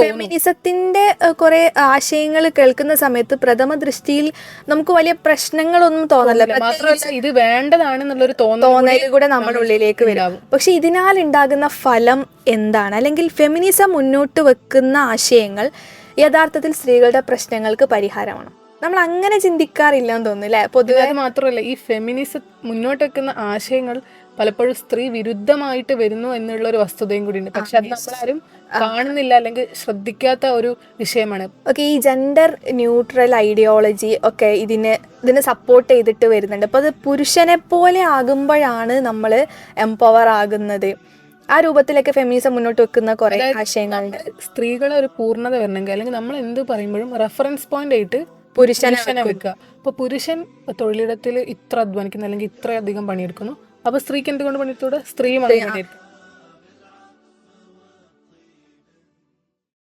ഫെമിനിസത്തിന്റെ കുറെ ആശയങ്ങൾ കേൾക്കുന്ന സമയത്ത് പ്രഥമ ദൃഷ്ടിയിൽ നമുക്ക് വലിയ പ്രശ്നങ്ങളൊന്നും തോന്നല്ല. മാത്രമല്ല ഇത് വേണ്ടതാണെന്നുള്ളൊരു തോന്നൽ തോന്നൽ കൂടെ നമ്മുടെ ഉള്ളിലേക്ക് വരും. പക്ഷെ ഇതിനാൽ ഉണ്ടാകുന്ന ഫലം എന്താണ്? അല്ലെങ്കിൽ ഫെമിനിസം മുന്നോട്ട് വെക്കുന്ന ആശയങ്ങൾ യഥാർത്ഥത്തിൽ സ്ത്രീകളുടെ പ്രശ്നങ്ങൾക്ക് പരിഹാരമാണ്? നമ്മൾ അങ്ങനെ ചിന്തിക്കാറില്ല എന്ന് തോന്നുന്നു അല്ലെ പൊതുവെ അത് മാത്രമല്ല ഈ ഫെമിനിസം മുന്നോട്ട് വെക്കുന്ന ആശയങ്ങൾ പലപ്പോഴും സ്ത്രീ വിരുദ്ധമായിട്ട് വരുന്നു എന്നുള്ള ഒരു വസ്തുതയും കൂടി ഉണ്ട് പക്ഷെ അത് നമ്മളാരും കാണുന്നില്ല അല്ലെങ്കിൽ ശ്രദ്ധിക്കാത്ത ഒരു വിഷയമാണ്. ഓക്കെ ഈ ജെൻഡർ ന്യൂട്രൽ ഐഡിയോളജി ഒക്കെ ഇതിനെ ഇതിനെ സപ്പോർട്ട് ചെയ്തിട്ട് വരുന്നുണ്ട്. അപ്പോൾ അത് പുരുഷനെ പോലെ ആകുമ്പോഴാണ് നമ്മൾ എംപവർ ആകുന്നത്. ആ രൂപത്തിലൊക്കെ ഫെമിനിസം മുന്നോട്ട് വെക്കുന്ന കുറെ ആശയങ്ങളുണ്ട്. സ്ത്രീകളെ ഒരു പൂർണത വരണമെങ്കിൽ അല്ലെങ്കിൽ നമ്മൾ എന്ത് പറയുമ്പോഴും റെഫറൻസ് പോയിന്റ് ആയിട്ട് പുരുഷനെ വെക്കുക. അപ്പൊ പുരുഷൻ തൊഴിലിടത്തിൽ ഇത്ര അധ്വാനിക്കുന്നു അല്ലെങ്കിൽ ഇത്രയധികം പണിയെടുക്കുന്നു. അപ്പൊ സ്ത്രീക്ക് എന്തുകൊണ്ട് പണിയെടുത്തൂടെ? സ്ത്രീ പണിയെടുക്കും